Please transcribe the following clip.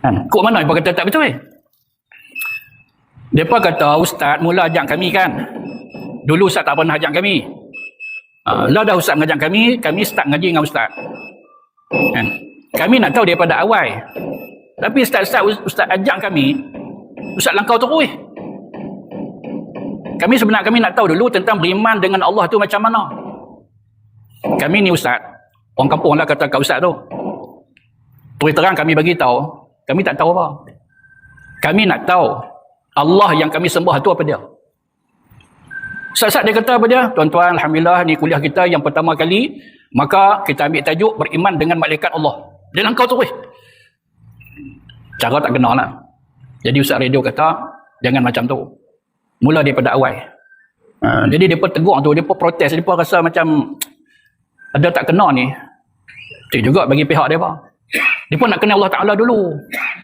Kan? Kok mana mereka kata tak betul eh? Mereka kata ustaz mula ajak kami kan. Dulu ustaz tak pernah ajak kami. Uh, lah dah ustaz mengajak kami, kami start ngaji dengan ustaz. Kan? Kami nak tahu daripada awal. Tapi ustaz-ustaz ustaz ajak kami, ustaz langkau terus. eh. Kami sebenarnya kami nak tahu dulu tentang beriman dengan Allah tu macam mana. Kami ni ustaz, orang kampung lah kata kat ustaz tu. Terus terang kami bagi tahu, kami tak tahu apa. Kami nak tahu Allah yang kami sembah tu apa dia. Ustaz-ustaz dia kata apa dia? Tuan-tuan, Alhamdulillah ni kuliah kita yang pertama kali, maka kita ambil tajuk beriman dengan malaikat Allah. Dia langkau terus. Cara tak kena lah. Jadi Ustaz Radio kata, jangan macam tu. Mula daripada awal. Ha, jadi dia pun tegur tu, dia pun protes, dia pun rasa macam ada tak kena ni. Itu juga bagi pihak dia apa. Dia pun nak kenal Allah Ta'ala dulu.